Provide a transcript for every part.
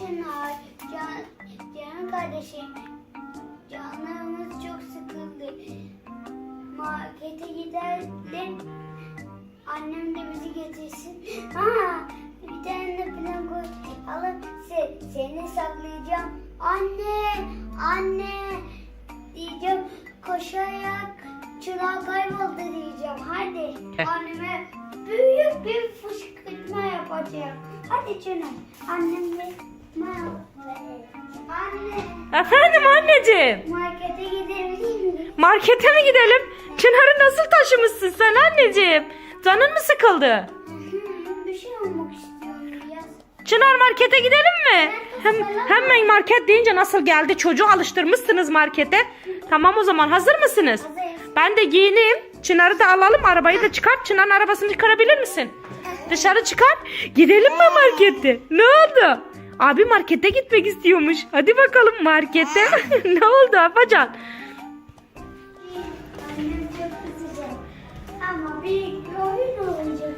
Çınar, can, canım kardeşim. Canlarımız çok sıkıldı. Markete gidelim. Annem de bizi getirsin. Ha, bir tane de plan koy. Alıp se, seni saklayacağım. Anne, anne diyeceğim. Koşarak Çınar kayboldu diyeceğim. Hadi anneme büyük bir fışkırtma yapacağım. Hadi Çınar. Annem de Anne, Efendim anneciğim. markete gidebilir miyim? Markete mi gidelim? Çınar'ı nasıl taşımışsın sen anneciğim? Canın mı sıkıldı? Bir şey olmak istiyorum ya. Çınar markete gidelim mi? Hem, hemen market deyince nasıl geldi? Çocuğu alıştırmışsınız markete. Tamam o zaman hazır mısınız? Ben de giyineyim. Çınar'ı da alalım. Arabayı da çıkart. Çınar'ın arabasını çıkarabilir misin? Dışarı çıkar. Gidelim mi markete? Ne oldu? Abi markete gitmek istiyormuş. Hadi bakalım markete. ne oldu Afacan? Annem çok kızacak. Ama bir oyun olacak.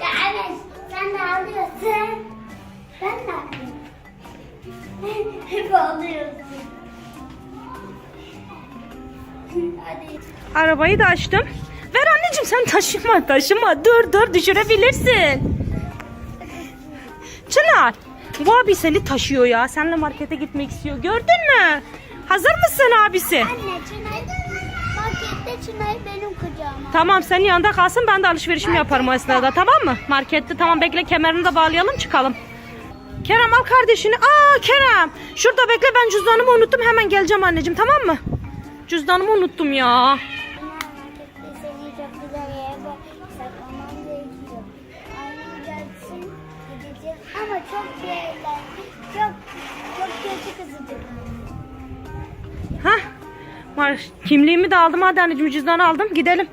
ya evet, sen de ağlıyorsun. Ben de ağlıyorum. Hep ağlıyorsun. Hadi. Arabayı da açtım. Ver anneciğim sen taşıma taşıma. Dur dur düşürebilirsin. Çınar. Bu abi seni taşıyor ya. Seninle markete gitmek istiyor. Gördün mü? Hazır mısın abisi? Anne Çınar, markette Çınar benim kucağıma. Tamam senin yanında kalsın ben de alışverişimi yaparım o esnada tamam mı? Markette tamam bekle kemerini de bağlayalım çıkalım. Kerem al kardeşini. Aa Kerem. Şurada bekle ben cüzdanımı unuttum hemen geleceğim anneciğim tamam mı? Cüzdanımı unuttum ya. Çok eğlenceli. Çok çok kötü kızacak. Hah. Var. Kimliğimi de aldım hadi anneciğim cüzdanı aldım gidelim.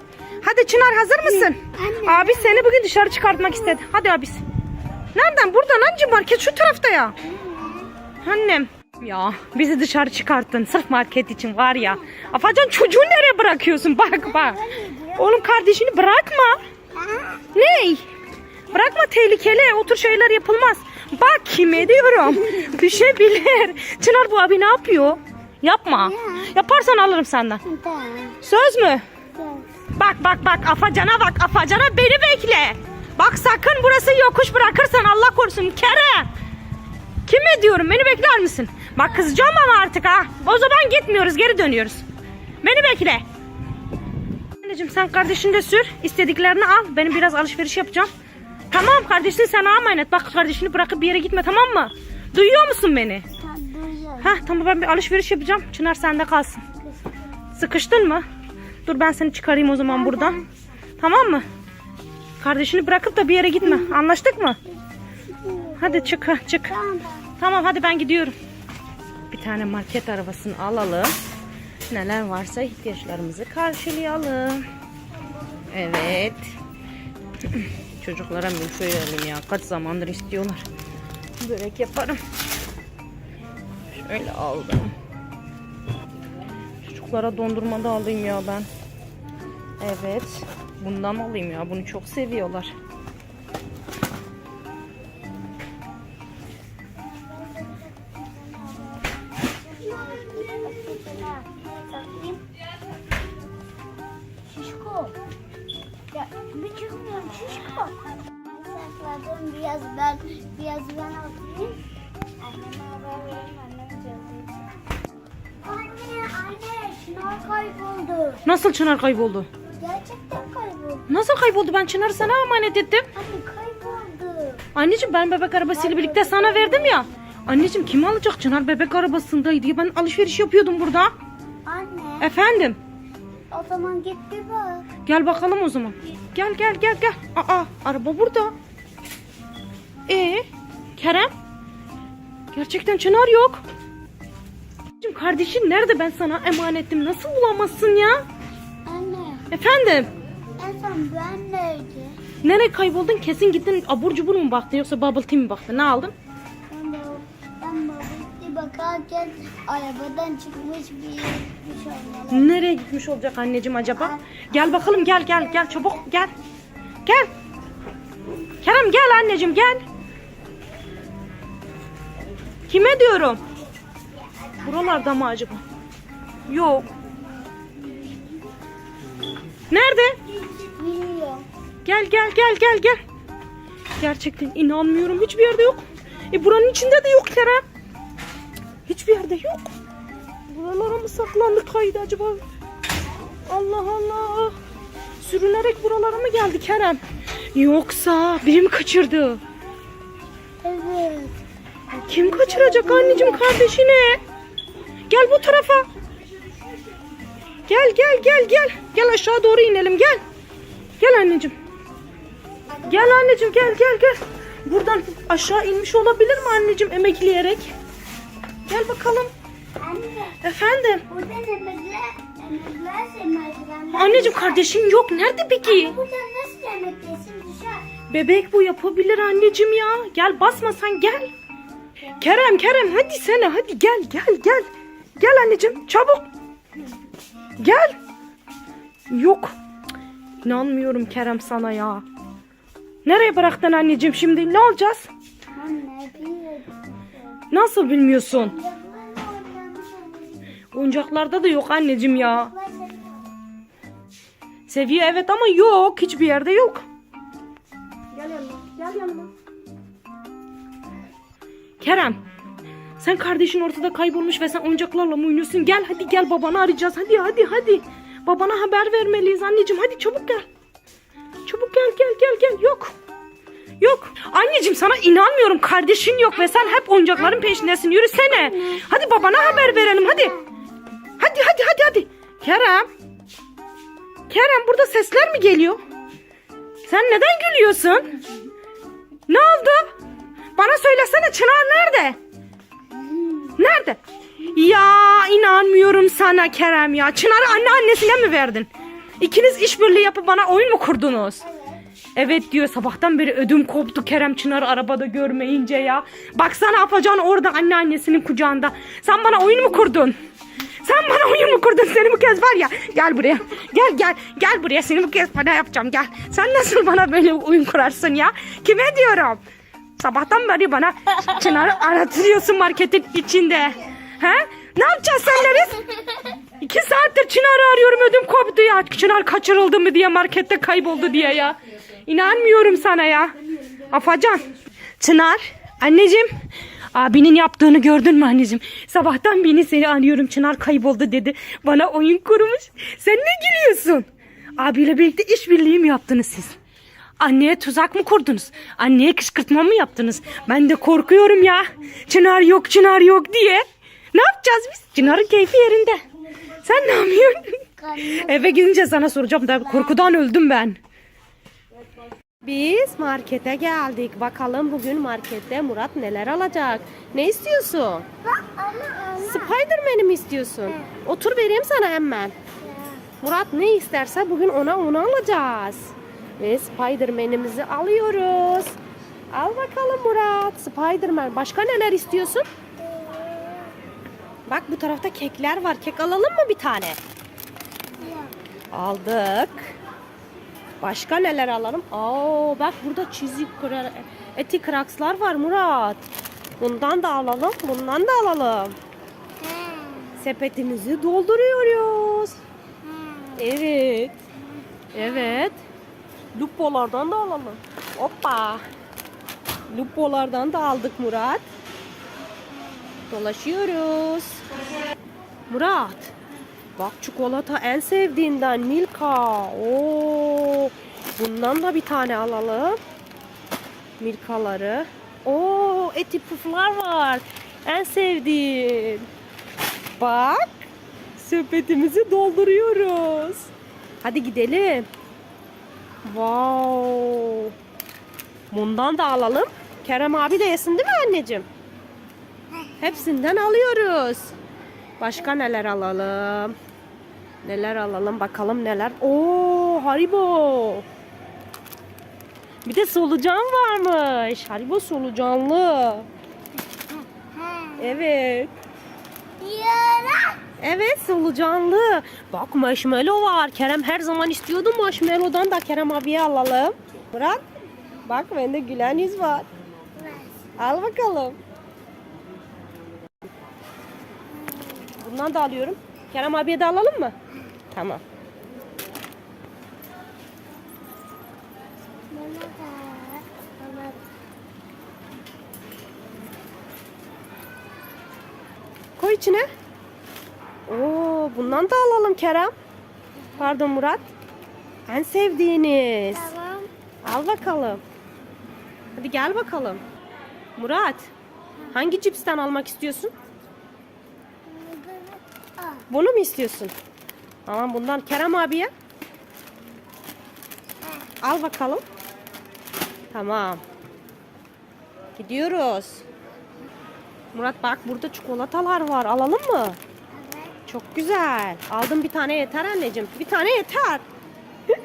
Hadi Çınar hazır mısın? Anne. Abi seni bugün dışarı çıkartmak istedi. Hadi abisi. Nereden? Buradan anneciğim market şu tarafta ya. Annem. Ya bizi dışarı çıkarttın sırf market için var ya. Afacan çocuğu nereye bırakıyorsun? Bak bak. Oğlum kardeşini bırakma. Ney? Bırakma tehlikeli. O tür şeyler yapılmaz. Bak kime diyorum. Düşebilir. Çınar bu abi ne yapıyor? Yapma. Yaparsan alırım senden. Söz mü? Bak bak bak Afacan'a bak Afacan'a beni bekle. Bak sakın burası yokuş bırakırsan Allah korusun Kerem. Kime diyorum beni bekler misin? Bak kızacağım ama artık ha. O zaman gitmiyoruz geri dönüyoruz. Beni bekle. Anneciğim sen kardeşini de sür. istediklerini al. Benim biraz alışveriş yapacağım. Tamam kardeşini sana emanet. Bak kardeşini bırakıp bir yere gitme tamam mı? Duyuyor musun beni? Tamam. Duyuyorum. Heh tamam ben bir alışveriş yapacağım. Çınar sende kalsın. Sıkıştın mı? Dur ben seni çıkarayım o zaman buradan. Tamam mı? Kardeşini bırakıp da bir yere gitme. Anlaştık mı? Hadi çık ha, çık. Tamam. Tamam hadi ben gidiyorum. Bir tane market arabasını alalım. Neler varsa ihtiyaçlarımızı karşılayalım. Evet. Çocuklara milföy alayım ya. Kaç zamandır istiyorlar. Börek yaparım. Şöyle aldım. Çocuklara dondurma da alayım ya ben. Evet. Bundan alayım ya. Bunu çok seviyorlar. Bir çıkmıyorum şişko. Sakladım biraz ben biraz ben alayım. Anneme haber vereyim annem gelecek. Anne anne şınav kayboldu. Nasıl Çınar kayboldu? Gerçekten kayboldu. Nasıl kayboldu? Ben Çınar'ı sana emanet ettim. Anne kayboldu. Anneciğim ben bebek arabasıyla birlikte sana verdim ya. Anneciğim kim alacak? Çınar bebek arabasındaydı ya. Ben alışveriş yapıyordum burada. Anne Efendim. O zaman gitti bak. Gel bakalım o zaman. Gel gel gel gel. Aa araba burada. Ee Kerem? Gerçekten Çınar yok. Anneciğim, Kardeşin nerede ben sana emanettim? Nasıl bulamazsın ya? Anne Efendim? en son ben neydi? Nereye kayboldun? Kesin gittin abur cubur mu baktın yoksa bubble tea mi baktın? Ne aldın? Bakarken arabadan çıkmış bir olmalı. Nereye gitmiş olacak anneciğim acaba? Gel bakalım gel gel gel çabuk gel. Gel. Kerem gel anneciğim gel. Kime diyorum? Buralarda mı acaba? Yok. Nerede? Bilmiyorum. Gel gel gel gel gel. Gerçekten inanmıyorum. Hiçbir yerde yok. E buranın içinde de yok Kerem. Hiçbir yerde yok. Buralara mı saklandı kaydı acaba? Allah Allah. Sürünerek buralara mı geldi Kerem? Yoksa biri mi kaçırdı? Evet. Kim kaçıracak anneciğim kardeşini? Gel bu tarafa. Gel gel gel gel. Gel aşağı doğru inelim gel. Gel anneciğim. Gel anneciğim gel gel gel. Buradan aşağı inmiş olabilir mi anneciğim emekleyerek? Gel bakalım. Anne. Efendim. Burada semazlar. Anneciğim kardeşin yok. Nerede peki? Burada nasıl yemek yesin dışarı? Bebek bu yapabilir anneciğim ya. Gel basmasan gel. Kerem Kerem hadi sene hadi gel gel gel. Gel anneciğim çabuk. Gel. Yok. İnanmıyorum Kerem sana ya. Nereye bıraktın anneciğim şimdi? Ne olacağız? Anne. Nasıl bilmiyorsun? Oyuncaklarda da yok anneciğim ya. Seviye evet ama yok. Hiçbir yerde yok. Gel yanıma. Gel yanıma. Kerem. Sen kardeşin ortada kaybolmuş ve sen oyuncaklarla mı oynuyorsun? Gel hadi gel babanı arayacağız. Hadi hadi hadi. Babana haber vermeliyiz anneciğim. Hadi çabuk gel. Çabuk gel gel gel gel. Yok. Yok. Anneciğim sana inanmıyorum. Kardeşin yok ve sen hep oyuncakların peşindesin. Yürüsene. Hadi babana haber verelim hadi. Hadi hadi hadi hadi. Kerem. Kerem burada sesler mi geliyor? Sen neden gülüyorsun? Ne oldu? Bana söylesene Çınar nerede? Nerede? Ya inanmıyorum sana Kerem ya. Çınar'ı anne annesine mi verdin? İkiniz işbirliği yapıp bana oyun mu kurdunuz? Evet diyor sabahtan beri ödüm koptu Kerem Çınar'ı arabada görmeyince ya. Baksana Afacan orada anne annesinin kucağında. Sen bana oyun mu kurdun? Sen bana oyun mu kurdun? Seni bu kez var ya. Gel buraya. Gel gel. Gel buraya. Seni bu kez bana yapacağım. Gel. Sen nasıl bana böyle oyun kurarsın ya? Kime diyorum? Sabahtan beri bana Çınar'ı aratıyorsun marketin içinde. He? Ne yapacağız senleriz? İki saattir Çınar'ı arıyorum ödüm koptu ya. Çınar kaçırıldı mı diye markette kayboldu diye ya. İnanmıyorum sana ya. Afacan. Çınar. Anneciğim. Abinin yaptığını gördün mü anneciğim? Sabahtan beni seni arıyorum Çınar kayboldu dedi. Bana oyun kurmuş. Sen ne gülüyorsun? Abiyle birlikte işbirliği mi yaptınız siz? Anneye tuzak mı kurdunuz? Anneye kışkırtma mı yaptınız? Ben de korkuyorum ya. Çınar yok, Çınar yok diye. Ne yapacağız biz? Çınar'ın keyfi yerinde. Sen ne yapıyorsun? Eve gidince sana soracağım da korkudan öldüm ben. Biz markete geldik. Bakalım bugün markette Murat neler alacak? Ne istiyorsun? Spiderman'i mi istiyorsun? Otur vereyim sana hemen. Murat ne isterse bugün ona onu alacağız. Ve Spiderman'imizi alıyoruz. Al bakalım Murat. Spiderman. Başka neler istiyorsun? Bak bu tarafta kekler var. Kek alalım mı bir tane? Aldık. Başka neler alalım? Aa bak burada çizik eti krakslar var Murat. Bundan da alalım. Bundan da alalım. Sepetimizi dolduruyoruz. Evet. Evet. Lupolardan da alalım. Hoppa. Lupolardan da aldık Murat. Dolaşıyoruz. Murat. Bak çikolata en sevdiğinden Milka. Oo. Bundan da bir tane alalım. Milkaları. Oo, eti puflar var. En sevdiğim. Bak. Sepetimizi dolduruyoruz. Hadi gidelim. Wow. Bundan da alalım. Kerem abi de yesin değil mi anneciğim? Hepsinden alıyoruz. Başka neler alalım? Neler alalım bakalım neler. Oo Haribo. Bir de solucan varmış. Haribo solucanlı. Evet. Evet solucanlı. Bak marshmallow var. Kerem her zaman istiyordu marshmallow'dan da Kerem abiye alalım. Bırak. Bak bende gülen yüz var. Al bakalım. Bundan da alıyorum. Kerem abiye de alalım mı? Tamam. Koy içine. Oo, bundan da alalım Kerem. Pardon Murat. En sevdiğiniz. Tamam. Al bakalım. Hadi gel bakalım. Murat. Hangi cipsten almak istiyorsun? Bunu mu istiyorsun? Tamam bundan Kerem abiye. Al bakalım. Tamam. Gidiyoruz. Murat bak burada çikolatalar var. Alalım mı? Evet. Çok güzel. Aldım bir tane yeter anneciğim. Bir tane yeter.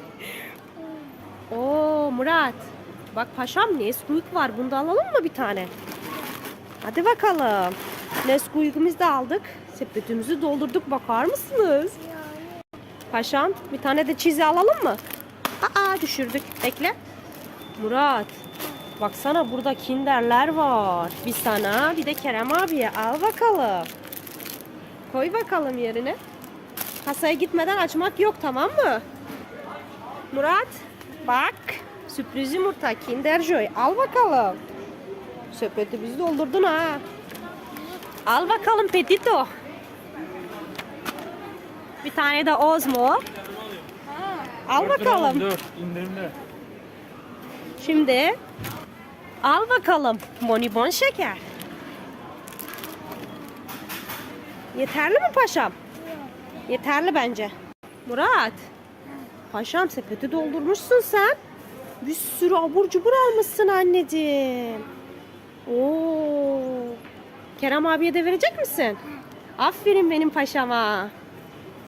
Oo Murat. Bak paşam Nesquik var. Bunu da alalım mı bir tane? Hadi bakalım. Nesquik'imizi de aldık. Sepetimizi doldurduk. Bakar mısınız? Paşam bir tane de çizi alalım mı? Aa düşürdük. Bekle. Murat. Baksana burada kinderler var. Bir sana bir de Kerem abiye. Al bakalım. Koy bakalım yerine. Kasaya gitmeden açmak yok tamam mı? Murat bak. Sürpriz yumurta Kinder Joy. Al bakalım. Sepeti bizi doldurdun ha. Al bakalım Petito. Bir tane de Ozmo. Al bakalım. Dur indirimde. Şimdi al bakalım bonibon şeker. Yeterli mi paşam? Yeterli bence. Murat. Paşam sepeti doldurmuşsun sen. Bir sürü abur cubur almışsın anneciğim. Oo. Kerem abiye de verecek misin? Aferin benim paşama.